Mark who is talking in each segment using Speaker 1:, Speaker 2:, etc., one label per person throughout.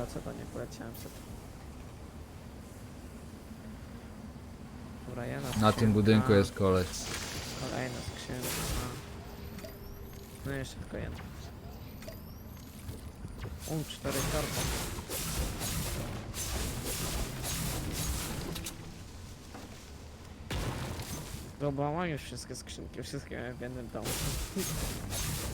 Speaker 1: lecę do niego, leciałem sobie. Dobra, jedna
Speaker 2: Na
Speaker 1: skrzynka.
Speaker 2: tym budynku jest koleś.
Speaker 1: Kolejna skrzynka. No jeszcze tylko jedna. U, cztery karty. Dobra, mam już wszystkie skrzynki, wszystkie miałem w jednym domu.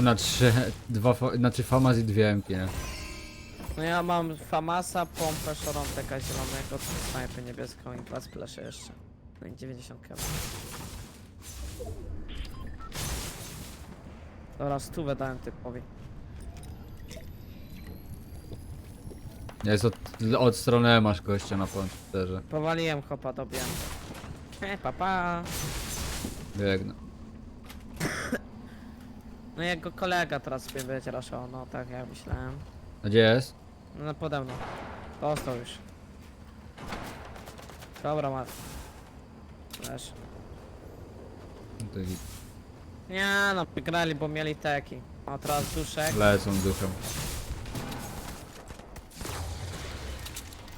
Speaker 2: Tu na trzy, dwa, fa- znaczy famas i dwie MP, nie?
Speaker 1: No ja mam Famasa, pompę, szoronteka zielonego, snajpę niebieską i dwa splesze jeszcze. No i 90 km. Dobra, stówę dałem typowi.
Speaker 2: Jest od, od strony masz gościa na komputerze.
Speaker 1: Powaliłem chopa, dobiłem. He, papa.
Speaker 2: Biegnę.
Speaker 1: No jego kolega teraz mnie będzie raszał, no tak jak myślałem.
Speaker 2: A gdzie jest?
Speaker 1: No pode mną. Dostał już. Dobra, mat.
Speaker 2: To git.
Speaker 1: Nie no, wygrali, bo mieli teki. A teraz duszek.
Speaker 2: Lecą duchem.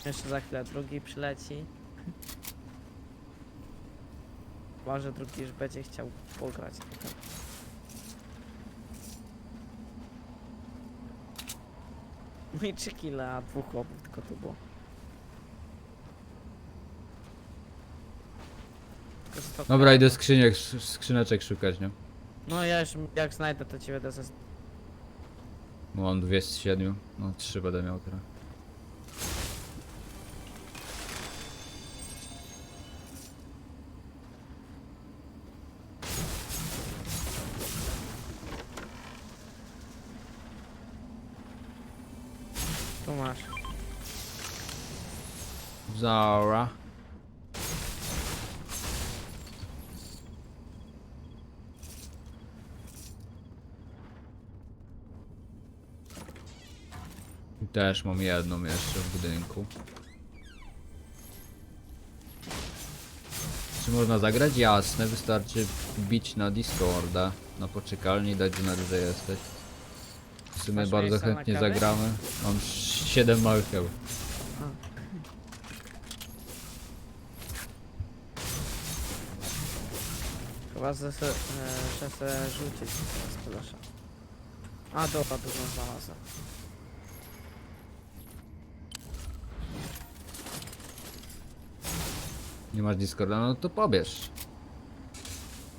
Speaker 1: Jeszcze za chwilę drugi przyleci. Może drugi już będzie chciał pograć. I 3 kile, a dwóch chłopów tylko tu było. Tylko
Speaker 2: Dobra,
Speaker 1: kile.
Speaker 2: idę skrzyniek, skrzyneczek szukać, nie?
Speaker 1: No ja już jak znajdę to ci będę zas...
Speaker 2: Bo Mam 207. No 3 będę miał teraz. Zara. Też mam jedną jeszcze w budynku. Czy można zagrać? Jasne, wystarczy bić na Discorda, na poczekalni i dać znać, że jesteś. W sumie
Speaker 1: Masz
Speaker 2: bardzo
Speaker 1: miejsce na
Speaker 2: chętnie
Speaker 1: kawę?
Speaker 2: zagramy. Mam 7 małych.
Speaker 1: Chyba, że se, e, że se rzucić z kolasza. A dobra, dużo znalazłem.
Speaker 2: Nie masz Discorda? No to pobierz.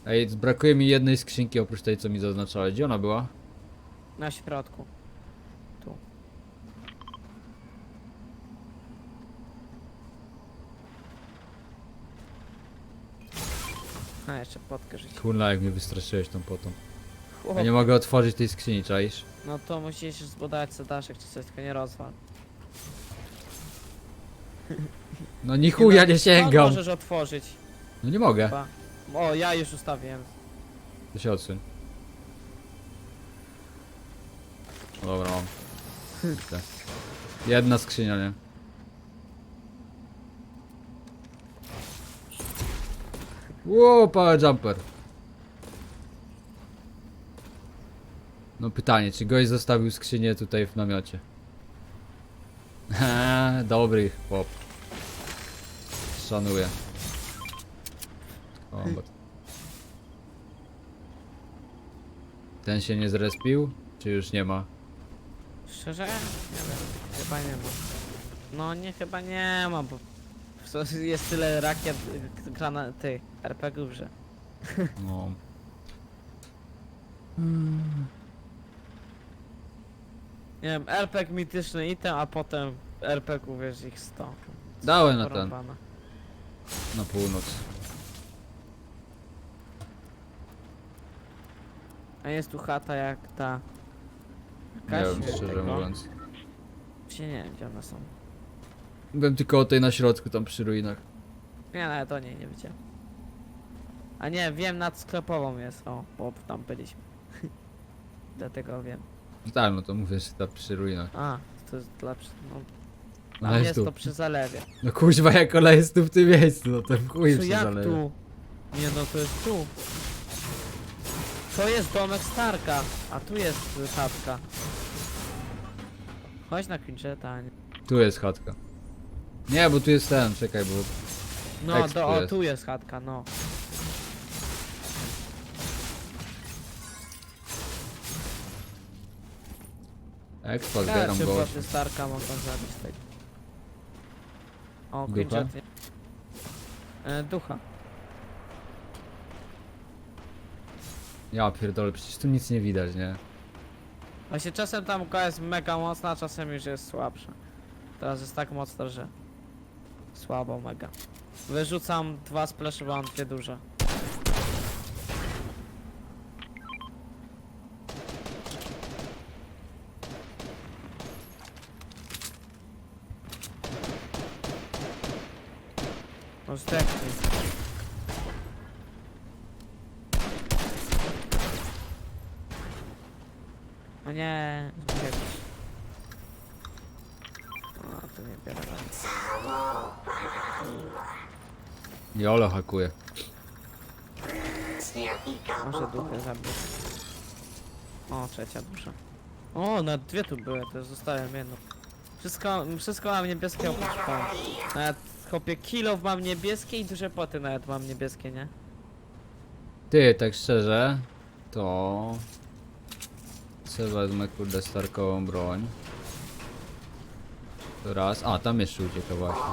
Speaker 2: Ej, brakuje mi jednej skrzynki oprócz tej, co mi zaznaczałeś. Gdzie ona była?
Speaker 1: Na środku. Tu. A, jeszcze potkę.
Speaker 2: Kurna, jak mnie wystraszyłeś tą potą.
Speaker 1: Chłop,
Speaker 2: Ja nie mogę otworzyć tej skrzyni, czaisz?
Speaker 1: No to musisz zbudować sobie daszek czy coś, tylko nie rozwal.
Speaker 2: No ni chuja nie
Speaker 1: no,
Speaker 2: sięgam!
Speaker 1: możesz otworzyć.
Speaker 2: No nie mogę.
Speaker 1: Chyba. O, ja już ustawiłem.
Speaker 2: To się odsuń. No dobra, mam. Jedna skrzynia, nie? Wow, power jumper. No pytanie, czy gość zostawił skrzynię tutaj w namiocie? Eee, Dobry chłop. Szanuję. Kombat. Ten się nie zrespił? Czy już nie ma?
Speaker 1: Szczerze? Nie wiem. Chyba nie ma. No nie, chyba nie ma, bo jest tyle rakiet, y, grana, tych RPG-ów, że...
Speaker 2: No.
Speaker 1: Nie wiem, RPG mityczny item, a potem RPG wiesz ich 100.
Speaker 2: Dałem na ten.
Speaker 1: Porąbane.
Speaker 2: Na północ.
Speaker 1: A jest tu chata jak ta...
Speaker 2: Nie
Speaker 1: Jakaś
Speaker 2: wiem, szczerze
Speaker 1: tego?
Speaker 2: mówiąc.
Speaker 1: Czy nie wiem gdzie one są.
Speaker 2: Byłem tylko o tej na środku, tam przy ruinach.
Speaker 1: Nie, nawet o niej nie widziałem. A nie, wiem nad sklepową jest, o, bo tam byliśmy. Dlatego wiem.
Speaker 2: Tak, no to mówię, że tam przy ruinach.
Speaker 1: A, to jest dla... przy- No,
Speaker 2: jest
Speaker 1: jest
Speaker 2: tu.
Speaker 1: to przy zalewie.
Speaker 2: No kuźwa, jak ona jest tu w tym miejscu, no to chuj
Speaker 1: Tu
Speaker 2: przy
Speaker 1: jak
Speaker 2: zalewie.
Speaker 1: tu? Nie no, to jest tu. To jest domek Starka, a tu jest chatka. Chodź na Quincheta, nie?
Speaker 2: Tu jest chatka. Nie, bo tu jest ten, czekaj, bo...
Speaker 1: No,
Speaker 2: Exp
Speaker 1: do, o,
Speaker 2: jest.
Speaker 1: tu jest chatka, no.
Speaker 2: Expa,
Speaker 1: Ja
Speaker 2: zbieram
Speaker 1: czy
Speaker 2: go.
Speaker 1: właśnie Starka mogą zabić tego. O,
Speaker 2: Ducha?
Speaker 1: Nie. E, ducha.
Speaker 2: Ja pierdolę, przecież tu nic nie widać, nie?
Speaker 1: Właśnie czasem tam mgła jest mega mocna, a czasem już jest słabsza. Teraz jest tak mocna, że słabo mega. Wyrzucam dwa splesze, bo mam dwie duże. No zdechnij. O nie, zbiegł. To nie biorę ręce.
Speaker 2: Jolo hakuje.
Speaker 1: Może duchy zabić. O, trzecia dusza. O, na dwie tu były, to zostałem jedną. Wszystko, wszystko mam niebieskie oprócz pana. Nawet chłopie kilo mam niebieskie i duże poty nawet mam niebieskie, nie?
Speaker 2: Ty, tak szczerze, to... Co wezmę, kurde, starkową broń. Raz, a tam jeszcze ucieka właśnie.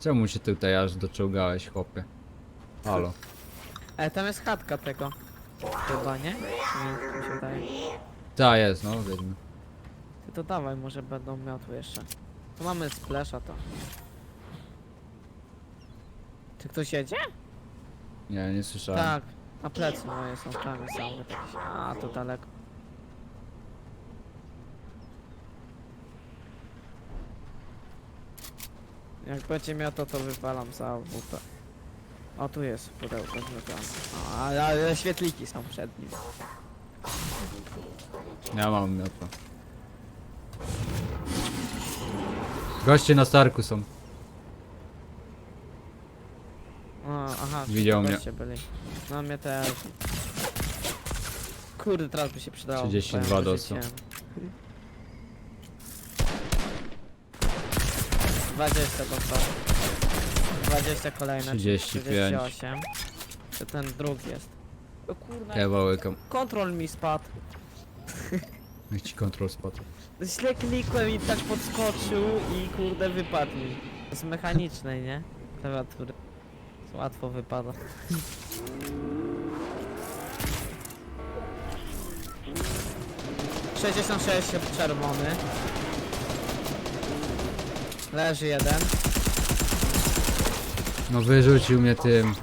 Speaker 2: Czemu się tutaj aż doczołgałeś, chłopie? Halo.
Speaker 1: Ale tam jest chatka tego. Chyba, nie? Nie? Mi się wydaje.
Speaker 2: Ta jest, no, wiedźmy.
Speaker 1: Ty to dawaj, może będą miotły jeszcze. Tu mamy splasha to. Czy ktoś jedzie?
Speaker 2: Nie, nie słyszałem.
Speaker 1: Tak, na plecy moje są same takie. A, to daleko. Jak będzie miał to, to wywalam za WP. O, tu jest pudełko zmiotane. O, ale, ale świetliki są przed nim.
Speaker 2: Ja mam miotła. Goście na starku są.
Speaker 1: O, aha,
Speaker 2: Widział mnie.
Speaker 1: goście byli. No mnie też. Kurde, teraz by się przydało.
Speaker 2: 32
Speaker 1: powiem, wyrzuciłem. 20 dostał. 20 kolejne.
Speaker 2: 35.
Speaker 1: 38. To ten drugi jest. O kurna,
Speaker 2: Kawałek.
Speaker 1: kontrol mi spadł.
Speaker 2: Jak ci kontrol spadł.
Speaker 1: Źle klikłem i tak podskoczył i kurde wypadł mi. Z mechanicznej, nie? Klawiatury. Łatwo wypada. Sześćdziesiąt sześć czerwony. Leży jeden.
Speaker 2: No wyrzucił mnie tym.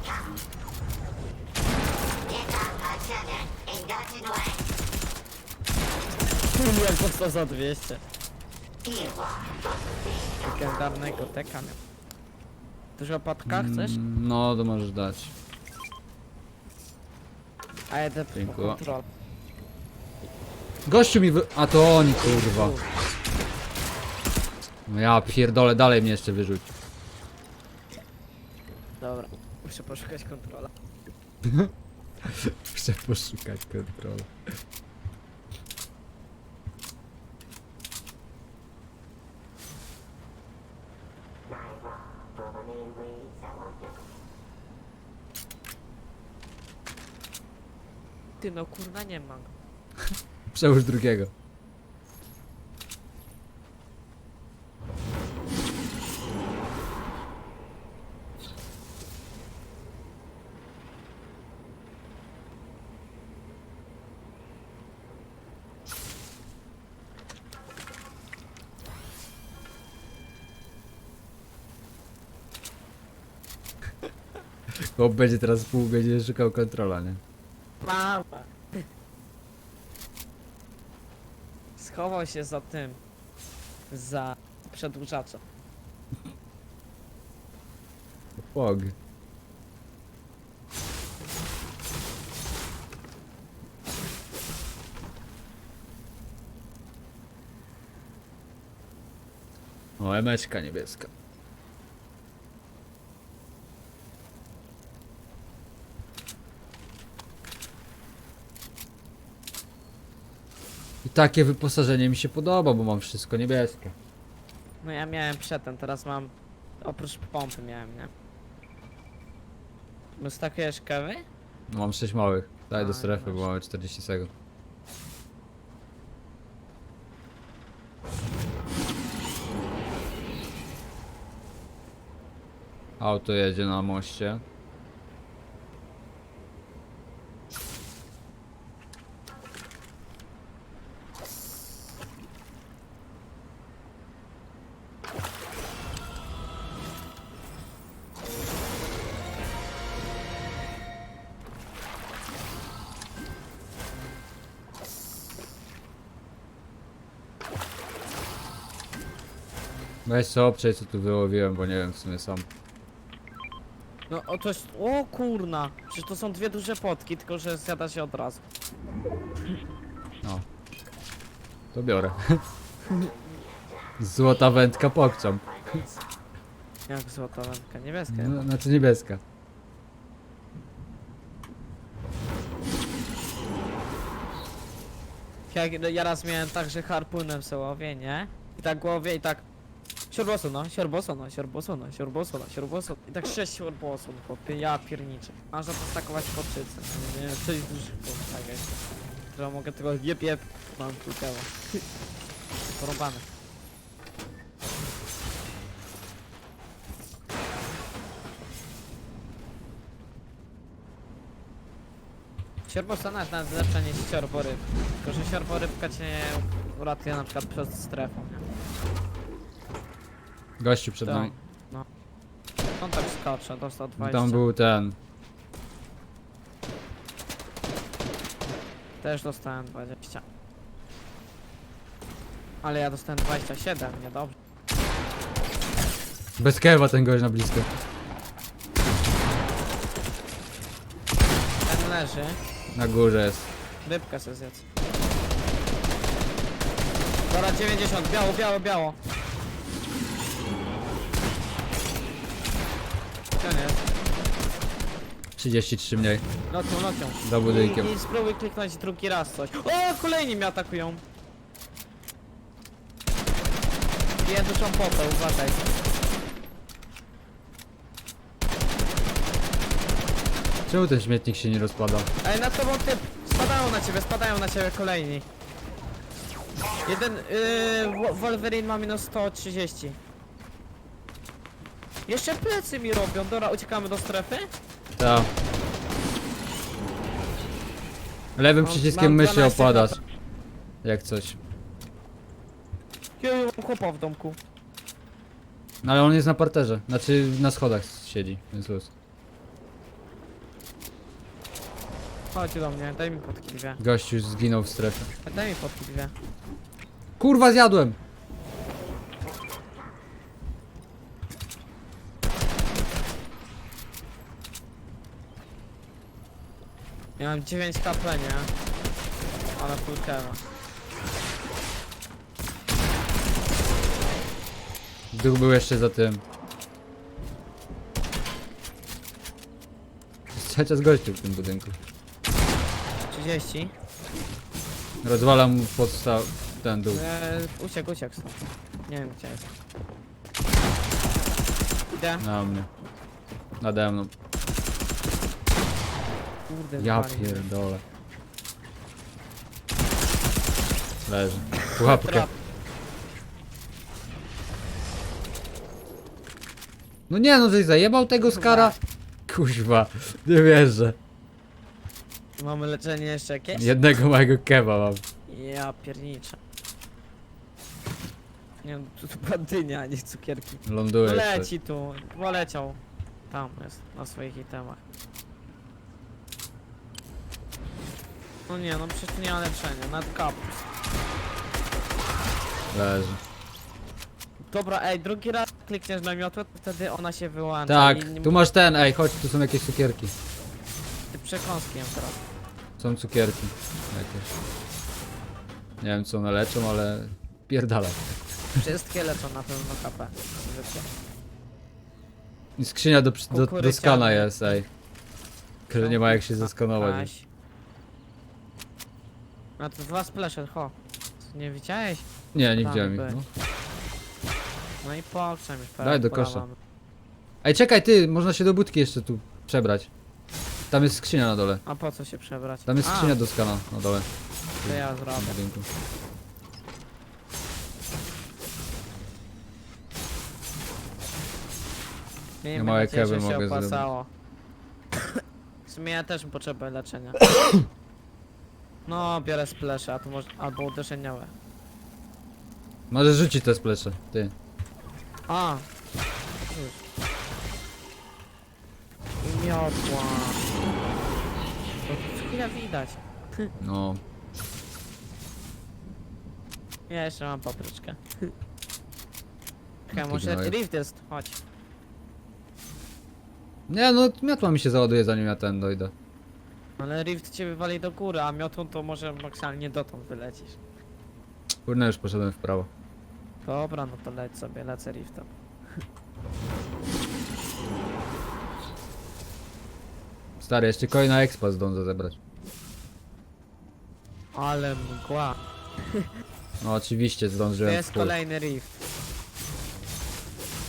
Speaker 1: Jak dostał za 200. Legendarnego teka miał. Dużo patka chcesz?
Speaker 2: Mm, No, to możesz dać.
Speaker 1: A jedę po
Speaker 2: Dziękuję.
Speaker 1: kontrol.
Speaker 2: Gościu mi wy... A to oni, kurwa. No ja pierdolę, dalej mnie jeszcze wyrzuć.
Speaker 1: Dobra, muszę poszukać kontrola.
Speaker 2: Chcę poszukać kontroli.
Speaker 1: Ty no kurna nie mam.
Speaker 2: Przełóż drugiego. Chłop będzie teraz pół godziny szukał kontrola, nie?
Speaker 1: Mama. Schował się za tym. Za przedłużaczem.
Speaker 2: Pog. O, emeczka niebieska. Takie wyposażenie mi się podoba, bo mam wszystko niebieskie.
Speaker 1: No ja miałem przedtem, teraz mam... Oprócz pompy miałem, nie? Wystakujesz kawy?
Speaker 2: No, mam 6 małych. Daj
Speaker 1: A,
Speaker 2: do strefy, bo mamy 40 sekund. Auto jedzie na moście. Weź co obczaj co tu wyłowiłem, bo nie wiem w sumie sam.
Speaker 1: No o to jest... O kurna! Przecież to są dwie duże potki, tylko że zjada się od razu.
Speaker 2: No. To biorę. Złota wędka pokczam.
Speaker 1: Jak złota wędka, niebieska.
Speaker 2: No, znaczy niebieska.
Speaker 1: Jak ja raz miałem tak, że harpunem se łowię, nie? I tak łowię i tak... Siorbosono, siorbosono, siorbosono, siorbosono, siorbosono. I tak sześć siorbosonów, chłopie, ja pierniczę. Można postakować poczyce, nie wiem, coś dużych tak jest. Że mogę tego jeb jeb, mam tu kawa. Porąbane. Siorbosona jest nawet lepsza niż siorboryb. Tylko, że siorborybka cię uratuje na przykład przed strefą, nie?
Speaker 2: Gościu przed
Speaker 1: Tak.
Speaker 2: nami.
Speaker 1: No. On tak skacze, dostał 20.
Speaker 2: Tam był ten.
Speaker 1: Też dostałem 20. Ale ja dostałem 27, niedobrze.
Speaker 2: Bez kewa ten gość na blisko.
Speaker 1: Ten leży,
Speaker 2: Na górze jest.
Speaker 1: rybkę se zjedz. Dobra, 90, biało, biało, biało. Jest.
Speaker 2: 33 mniej.
Speaker 1: Locią, locią.
Speaker 2: Za budynkiem.
Speaker 1: I, I spróbuj kliknąć drugi raz coś. O, kolejni mnie atakują. Piję duszą potę, uważaj.
Speaker 2: Czemu ten śmietnik się nie rozpada?
Speaker 1: Ej, na tobą typ. Spadają na ciebie, spadają na ciebie kolejni. Jeden, yy, Wo- Wolverine ma minus 130. Jeszcze plecy mi robią. Dobra, uciekamy do strefy?
Speaker 2: Ta. Lewym
Speaker 1: Mam-
Speaker 2: przyciskiem
Speaker 1: mam
Speaker 2: myszy
Speaker 1: 12
Speaker 2: opadasz.
Speaker 1: HP.
Speaker 2: Jak coś.
Speaker 1: Jeju, mam chłopa w domku.
Speaker 2: No ale on jest na parterze. Znaczy na schodach siedzi, więc luz.
Speaker 1: Chodź do mnie, daj mi potki dwie.
Speaker 2: Gościu zginął w strefie.
Speaker 1: Daj mi dwie.
Speaker 2: Kurwa zjadłem!
Speaker 1: Ja mam 9 HP, nie? Ale kewa.
Speaker 2: Duch był jeszcze za tym. Jest cały czas gościu w tym budynku.
Speaker 1: 30.
Speaker 2: Rozwalam mu podstaw... ten dół.
Speaker 1: Eee, uciekł, uciekł. Nie wiem gdzie jest. Idę.
Speaker 2: Na mnie. Nade mną.
Speaker 1: Kurde,
Speaker 2: Ja
Speaker 1: wali.
Speaker 2: pierdolę. Leży. Pułapkę.
Speaker 1: Trap.
Speaker 2: No nie no, żeś zajebał tego skara? Kuźwa, nie wierzę.
Speaker 1: Mamy leczenie jeszcze jakieś?
Speaker 2: Jednego mojego kewa mam.
Speaker 1: Ja pierniczę. Nie wiem, tu, tu była dynia, a nie cukierki. No
Speaker 2: Ląduje coś.
Speaker 1: leci tu, poleciał. Tam jest, na swoich itemach. No nie, no przecież nie ma leczenia, nad kapus.
Speaker 2: Leży.
Speaker 1: Dobra, ej, drugi raz klikniesz na miotłę, to wtedy ona się wyłącza.
Speaker 2: Tak,
Speaker 1: i nie
Speaker 2: tu masz ten, ej, chodź, tu są jakieś cukierki.
Speaker 1: Ty przekąski teraz.
Speaker 2: Są cukierki. Jakieś. Nie wiem co one leczą, ale pierdala.
Speaker 1: Wszystkie lecą na pewno. Zwykle.
Speaker 2: I skrzynia do, przy- do, do
Speaker 1: Kukurydziane.
Speaker 2: skana jest, ej. Że nie ma jak się zeskanować.
Speaker 1: Aś. A to dwa splesze, ho. Nie widziałeś?
Speaker 2: Nie, nie
Speaker 1: Tam
Speaker 2: widziałem ich,
Speaker 1: były.
Speaker 2: no.
Speaker 1: No i pokrzem już
Speaker 2: Daj do kosza. Ej, czekaj, ty, można się do budki jeszcze tu przebrać. Tam jest skrzynia na dole.
Speaker 1: A po co się przebrać?
Speaker 2: Tam jest skrzynia do skana na dole.
Speaker 1: to ja
Speaker 2: w
Speaker 1: zrobię.
Speaker 2: budynku.
Speaker 1: Miejmy
Speaker 2: małe
Speaker 1: nadzieję, że
Speaker 2: kewy
Speaker 1: się
Speaker 2: mogę
Speaker 1: opłacało. W sumie ja też potrzebuję leczenia. No, biorę splesze, a to może... albo uderzeniowe.
Speaker 2: Może rzucić te splesze, ty.
Speaker 1: A! Już. I miotła. To chwilę widać.
Speaker 2: No.
Speaker 1: Ja jeszcze mam papryczkę.
Speaker 2: Ty
Speaker 1: może rift jest, chodź.
Speaker 2: Nie, no miotła mi się załaduje zanim ja ten dojdę.
Speaker 1: Ale rift cię wywali do góry, a miotą to może maksymalnie dotąd wylecisz.
Speaker 2: Kurde, już poszedłem w prawo.
Speaker 1: Dobra, no to leć sobie, lecę riftem.
Speaker 2: Stary, jeszcze kolejna expa zdążę zebrać.
Speaker 1: Ale mgła.
Speaker 2: No oczywiście
Speaker 1: To
Speaker 2: zdążyłem w
Speaker 1: jest
Speaker 2: pół.
Speaker 1: kolejny rift.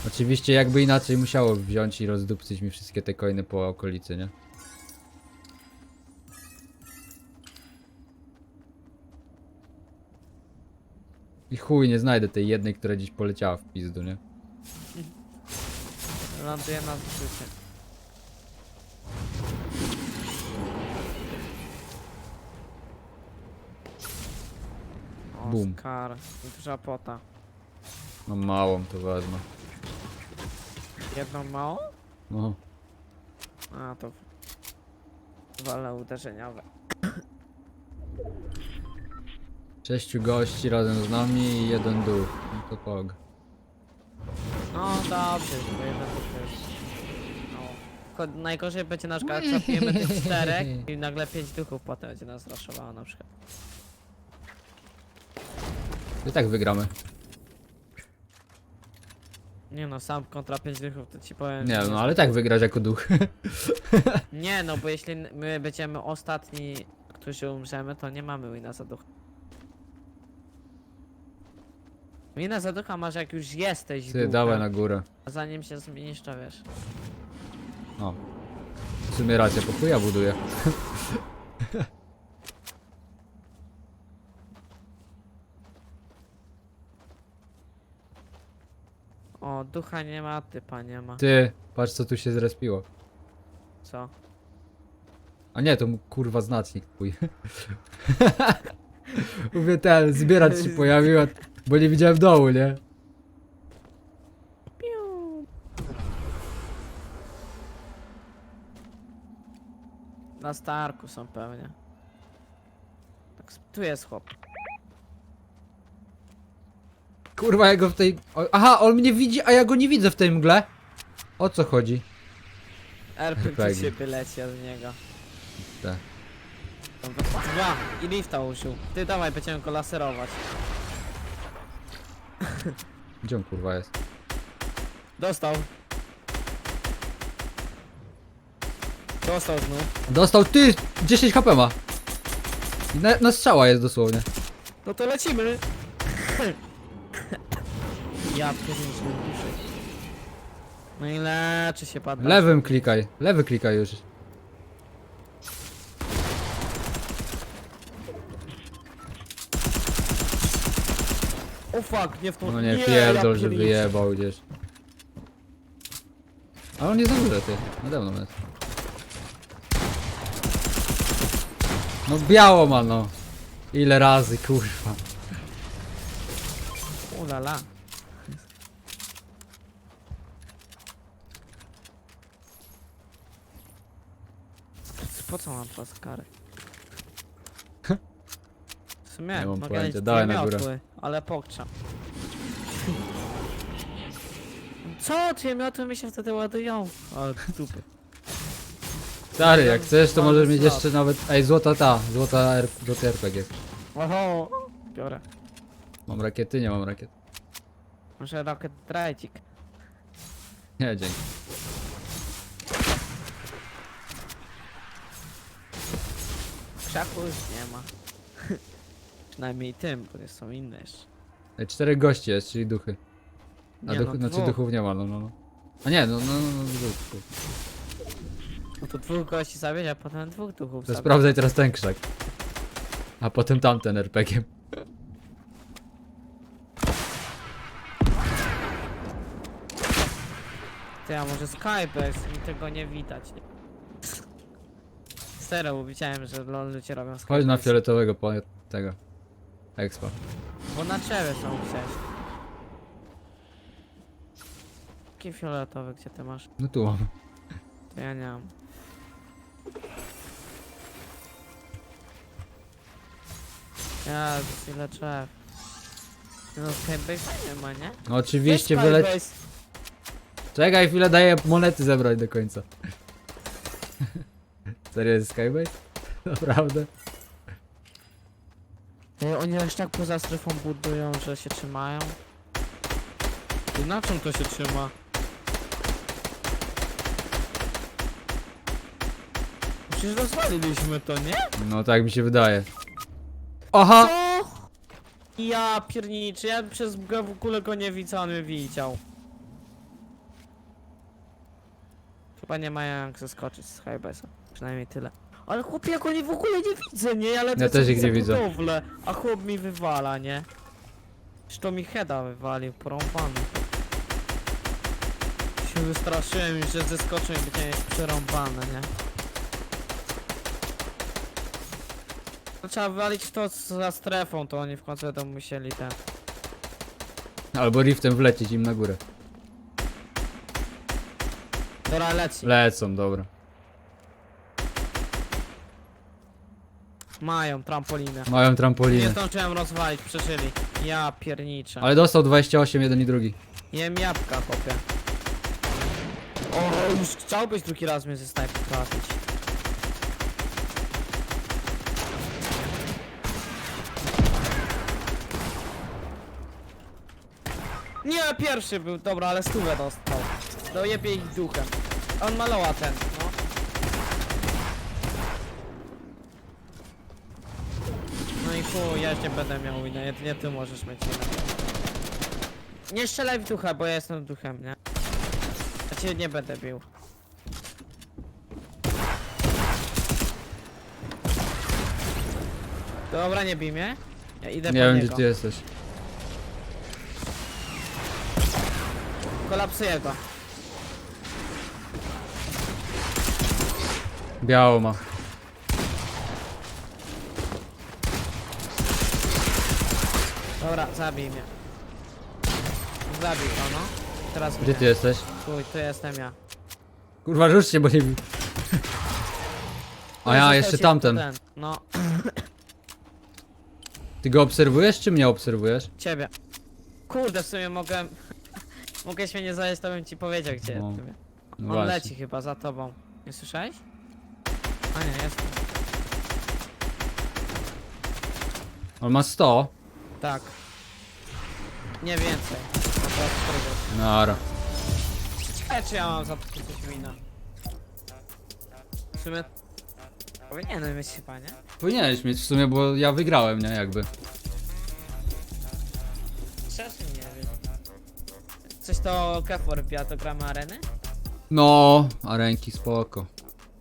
Speaker 2: Oczywiście jakby inaczej musiało wziąć i rozdupcyć mi wszystkie te coiny po okolicy, nie? I chuj, nie znajdę tej jednej, która dziś poleciała w pizdu, nie?
Speaker 1: Ląduje na zrzucie.
Speaker 2: Bum.
Speaker 1: Oskar. I duża pota.
Speaker 2: Mam małą, to wezmę.
Speaker 1: Jedną małą?
Speaker 2: No.
Speaker 1: A to... Wale uderzeniowe.
Speaker 2: Sześciu gości razem z nami i jeden duch. No to pog.
Speaker 1: No dobrze, bo jeden też. No. Tylko najgorzej będzie na przykład jak tych czterech i nagle pięć duchów potem będzie nas raszowało na przykład.
Speaker 2: I tak wygramy.
Speaker 1: Nie no, sam kontra pięć duchów to ci powiem.
Speaker 2: Nie, no ale tak wygrać jako duch.
Speaker 1: Nie no, bo jeśli my będziemy ostatni, którzy umrzemy, to nie mamy wina za ducha. Wina za ducha masz jak już jesteś
Speaker 2: Ty,
Speaker 1: duchem,
Speaker 2: dawaj na górę.
Speaker 1: a zanim się zmienisz, to wiesz.
Speaker 2: No. W sumie racja, po chuja buduję.
Speaker 1: O, ducha nie ma, typa nie ma.
Speaker 2: Ty, patrz co tu się zrespiło.
Speaker 1: Co?
Speaker 2: A nie, to mu kurwa znacznik chuj. Mówię ten, zbierać się pojawił, a- bo nie widziałem dołu, nie?
Speaker 1: Na Starku są pewnie. Tak, tu jest chłop.
Speaker 2: Kurwa, ja go w tej... o- Aha, on mnie widzi, a ja go nie widzę w tej mgle. O co chodzi?
Speaker 1: RPG
Speaker 2: Fajnie.
Speaker 1: ciebie leci od niego.
Speaker 2: Tak.
Speaker 1: Dwa! I lifta użył. Ty dawaj, będziemy go laserować.
Speaker 2: Gdzie on kurwa jest?
Speaker 1: Dostał. Dostał znów.
Speaker 2: Dostał, ty! 10 HP ma! Na, na strzała jest dosłownie.
Speaker 1: No to lecimy. ja duszy. No i leczy się padł.
Speaker 2: Lewym klikaj, lewy klikaj już.
Speaker 1: O fuck, nie w tą...
Speaker 2: No nie,
Speaker 1: ja
Speaker 2: pierdol, że
Speaker 1: pierniczę.
Speaker 2: wyjebał gdzieś. Ale on jest na górze, ty. Nade mną jest. No biało ma, no. Ile razy, kurwa.
Speaker 1: Ulala. Po co mam was kary? W sumie
Speaker 2: Nie mam
Speaker 1: mogę
Speaker 2: pojęcia. Dawaj na górę.
Speaker 1: miotły, ale pokczam. Co? Dwie miotły mi się wtedy ładują? O, dupy.
Speaker 2: Stary, jak chcesz, to możesz mieć jeszcze nawet... Ej, złota ta, złota R... złoty RPG.
Speaker 1: Oho, biorę.
Speaker 2: Mam rakiety? Nie mam rakiet.
Speaker 1: Może Rocket Rajdzik.
Speaker 2: Nie, dzięki.
Speaker 1: Krzaku już nie ma. Przynajmniej tym, bo są inne jeszcze.
Speaker 2: Ej, Czterech gości jest, czyli duchy. A
Speaker 1: Nie,
Speaker 2: duchu,
Speaker 1: no,
Speaker 2: znaczy
Speaker 1: dwóch.
Speaker 2: duchów nie ma, no no. no. A nie, no no no, no dwóch.
Speaker 1: No to dwóch gości zabić, a potem dwóch duchów
Speaker 2: To sprawdzaj teraz ten krzak. A potem tamten RPG-iem.
Speaker 1: Ty, a może Skypex i tego nie widać. Nie? Serio, bo widziałem, że lo- ludzie robią
Speaker 2: Chodź
Speaker 1: Skypex.
Speaker 2: na fioletowego po tego. Expo.
Speaker 1: Bo na drzewie są gdzieś. Jakie fioletowe, gdzie ty masz?
Speaker 2: No tu mam.
Speaker 1: To ja nie mam. Ja, ile. No Skybase nie ma, nie?
Speaker 2: No oczywiście
Speaker 1: Weź
Speaker 2: wyleć.
Speaker 1: Skybase.
Speaker 2: Czekaj chwilę, daję monety zebrać do końca. Serio jest Skybase? Naprawdę?
Speaker 1: Ej, Oni aż tak poza strefą budują, że się trzymają. I na czym to się trzyma? Przecież rozwaliliśmy to, nie?
Speaker 2: No tak mi się wydaje. Aha!
Speaker 1: Co? Ja pierniczy, ja przez go w ogóle go nie mnie widział. Chyba nie mają jak zeskoczyć z Hybesa. Przynajmniej tyle. Ale chłopie, jak oni w ogóle nie widzę, nie? Ja, ledwo
Speaker 2: Ja też ich nie widzę.
Speaker 1: budowlę, A chłop mi wywala, nie? To mi heada wywalił, porąbany. Się wystraszyłem już, że zeskoczę i będzie mieć przerąbane, nie? No, trzeba wywalić to za strefą, to oni w końcu będą musieli ten...
Speaker 2: Albo riftem wlecieć im na górę.
Speaker 1: Dobra, leci.
Speaker 2: Lecą, dobra.
Speaker 1: Mają trampolinę.
Speaker 2: Mają
Speaker 1: Nie
Speaker 2: trampolinę.
Speaker 1: zdążyłem rozwalić, przeżyli. Ja pierniczę.
Speaker 2: Ale dostał 28, jeden i drugi.
Speaker 1: Jem jabłka, kopie. O, już chciałbyś drugi raz mnie ze snajpy trafić. Nie, pierwszy był, dobra, ale stówę dostał. Dojebie ich duchem. On maloła ten, no. No i chuj, ja cię będę miał winę, jedynie ty możesz mieć winę. Nie strzelaj w ducha, bo ja jestem duchem, nie? Ja cię nie będę bił. Dobra, nie bij mnie. Ja idę
Speaker 2: Nie
Speaker 1: po
Speaker 2: wiem
Speaker 1: niego.
Speaker 2: gdzie ty jesteś.
Speaker 1: Kolapsuję go.
Speaker 2: Biało ma.
Speaker 1: Dobra, zabij mnie. Zabij go, no. Teraz
Speaker 2: Gdzie
Speaker 1: mnie.
Speaker 2: ty jesteś?
Speaker 1: Chuj, tu jestem ja.
Speaker 2: Kurwa, rzuć się, bo nie... A ja,
Speaker 1: Został
Speaker 2: jeszcze
Speaker 1: ci
Speaker 2: tamten.
Speaker 1: Ten, no,
Speaker 2: Ty go obserwujesz, czy mnie obserwujesz?
Speaker 1: ciebie. Kurde, w sumie mogę... Mogę się nie zająć, to bym ci powiedział, gdzie
Speaker 2: No.
Speaker 1: On
Speaker 2: właśnie.
Speaker 1: leci chyba za tobą. Nie słyszałeś? A nie, jest.
Speaker 2: On ma 100.
Speaker 1: Tak. Nie więcej.
Speaker 2: Nara.
Speaker 1: Ciekawe, czy ja mam za to coś wina. W sumie... Powinienem mieć chyba, nie?
Speaker 2: Powinieneś mieć w sumie, bo ja wygrałem, nie? Jakby.
Speaker 1: Coś to Kefor wbija, to gramy areny?
Speaker 2: No, a ręki spoko.